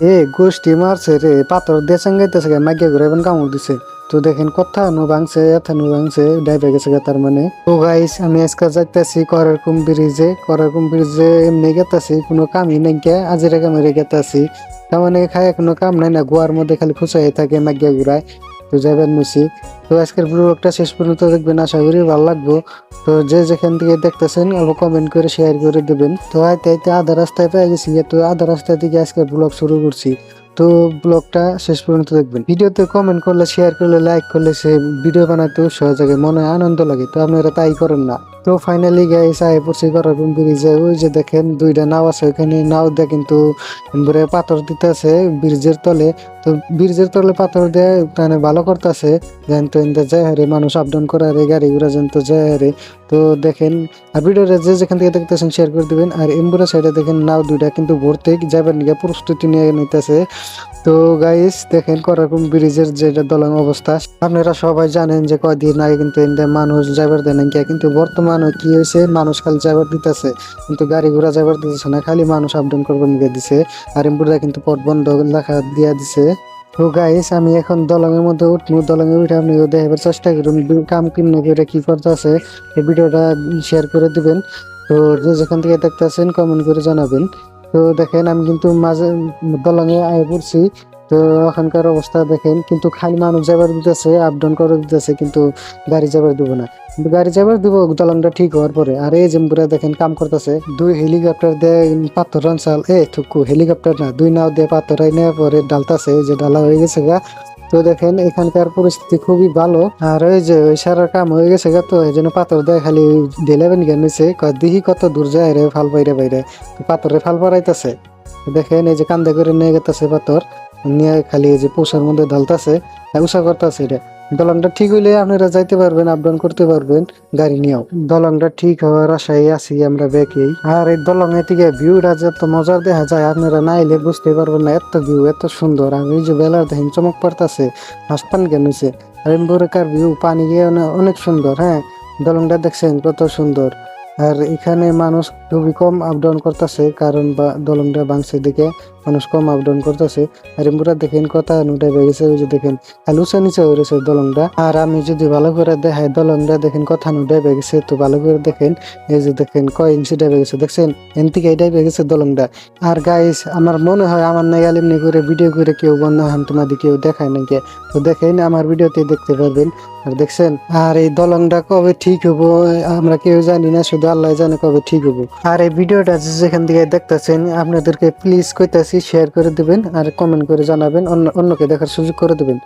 এ, গোষ্ঠী মারছে রে, পাথর দেশে গাইতেছে গে মাগিয়া ঘুরে এবং কামড় দিছে। তো দেখেন কথা নু ভাঙছে, এথা নু ভাঙছে ডাইভে গেছে গে তার মানে। তো গাইস আমি আজকে যাইতেছি করারকুম ব্রিজে করারকুম ব্রিজে এমনি গেতাছি, কোনো কামই নাই কে আজিরা কামেরে গেতাছি। তার মানে খায় কোনো কাম নাই না গোয়ার মধ্যে খালি খুচাই থাকে মাগিয়া ঘুরায়। যাবেন মুসি তো আজকের ব্লগটা শেষ পর্যন্ত দেখবেন, আশা করি ভালো লাগবো। তো যে যেখান থেকে দেখতেছেন, অল্প কমেন্ট করে শেয়ার করে দেবেন। তো আইতে আইতে আধা রাস্তায় পেয়ে গেছি, তো আধা রাস্তা থেকে আজকের ব্লগ শুরু করছি। তো ব্লগটা শেষ পর্যন্ত দেখবেন। ভিডিওতে কমেন্ট করলে শেয়ার করলে লাইক করলে সে ভিডিও বানাতেও উৎসাহ জাগে মনে আনন্দ লাগে। তো আপনারা তাই করেন না। তো ফাইনালি গাইস আয় পড়ছি করারকম ব্রিজে ওই যে দেখেন দুইটা নাও আছে ওখানে নাও দিয়ে কিন্তু এবারে পাথর দিতেছে ব্রিজের তলে। তো ব্রিজের তলে পাথর দিয়ে মানে ভালো করতেছে, যেন তো ইন্দা যায় হারে মানুষ আপ ডাউন করে হারে গাড়ি ঘোড়া যেন তো যায় হারে তো দেখেন, আর ভিডিওটা যে যেখান থেকে দেখতেছেন শেয়ার করে দিবেন, আর এমবুরা সাইডে দেখেন নাও দুইটা কিন্তু ভরতে যাবার নিয়ে প্রস্তুতি নিয়ে নিতেছে। তো গাইস দেখেন কোরকম ব্রিজের যেটা দলং অবস্থা, আপনারা সবাই জানেন যে কয়দিন আগে কিন্তু এনতে মানুষ যাবার দেন কিন্তু বর্তমানে কি হয়েছে? মানুষ খালি যাবার দিতেছে, কিন্তু গাড়ি ঘোড়া যাবার দিতেছে না, খালি মানুষ আপ ডাউন করবার নিয়ে দিছে। আর এমবুরা কিন্তু পথ বন্ধ লেখা দিয়া দিছে। তো গাইস আমি এখন দলঙের মধ্যে উঠবো দলঙে উঠে আপনি দেখাবার চেষ্টা করুন কাম কিনে করে কি করতেছে এই ভিডিওটা শেয়ার করে দিবেন। তো যে যেখান থেকে দেখতেছেন কমেন্ট করে জানাবেন। তো দেখেন, আমি কিন্তু মাঝে দলঙে আয় পড়ছি। তো ওখানকার অবস্থা দেখেন, কিন্তু খালি মানুষ যাবার দিতেছে আপ ডাউন করে দিতেছে, কিন্তু গাড়ি যাবার দিব না। গাড়ি যাবার দিব দলংটা ঠিক হওয়ার পরে। আর এই জেম্পুরা দেখেন, কাম করতেছে, দুই হেলিকপ্টার দিয়ে পাথর অঞ্চল এ থুকু হেলিকপ্টার না, দুই নাও দিয়ে পাথর আইনে পরে ডালতাছে যে ডালা হয়ে গেছে গা। তো দেখেন, এখানকার পরিস্থিতি খুবই ভালো, আর ওই যে ওই সারার কাম হয়ে গেছে গা, তো এই জন্য পাথর দেয় খালি দিলেবেন জ্ঞান নিছে দিহি কত দূর যায় রে, ফাল বাইরে বাইরে। পাথরে ফাল পড়াইতেছে দেখেন, এই যে কান্দে করে নিয়ে গেতেছে পাথর। নিয়ে খালি এই যে পোষার মধ্যে ঢালতাছে উষা করতেছে এটা। দলংটা ঠিক হইলে আপনারা যাইতে পারবেন, আপডাউন করতে পারবেন, গাড়ি নিয়েও। দলংটা ঠিক হওয়ার আশায় আছি আমরা ব্যাকেই আর এই দলং থেকে ভিউটা যত মজার দেখা যায়, আপনারা না এলে বুঝতে পারবেন না, এত ভিউ এত সুন্দর। এই যে বেলার দেখেন, চমক পড়তাছে হাসপান কেন হইছে? আর এমবরেকার ভিউ পানি গিয়ে অনে- অনেক সুন্দর হ্যাঁ? দলংটা দেখছেন কত সুন্দর। আর এখানে মানুষ খুবই কম আপ ডাউন করতেছে, কারণ বা দলংটা বাংছে দিকে, মানুষ কম আপ ডাউন করতেছে। আর এমবুরা দেখেন কথা নুটা গেছে, ওই দেখেন আলুসা নিচে হয়ে রয়েছে দলংটা আর আমি যদি ভালো করে দেখাই দলংটা দেখেন কথা নু ডাইবে গেছে, তো ভালো করে দেখেন, এই যে দেখেন কয় ইঞ্চি ডাইবে গেছে, দেখছেন? এন থেকে ডাইবে গেছে দলংটা আর গাইস আমার মনে হয় আমার নাগাল এমনি করে ভিডিও করে কেউ বন্ধ হান, তোমাদের কেউ দেখায় নাকি তো দেখেন, আমার ভিডিওতে দেখতে পারবেন। আর দেখছেন? আর এই দলংটা কবে ঠিক হব, আমরা কেউ জানি না, শুধু আল্লাহ জানে কবে ঠিক হব। আর এই ভিডিওটা যেখান থেকে দেখতেছেন, আপনাদেরকে প্লিজ কইতাছি শেয়ার করে দেবেন আর কমেন্ট করে জানাবেন, অন্য অন্যকে দেখার সুযোগ করে দিবেন।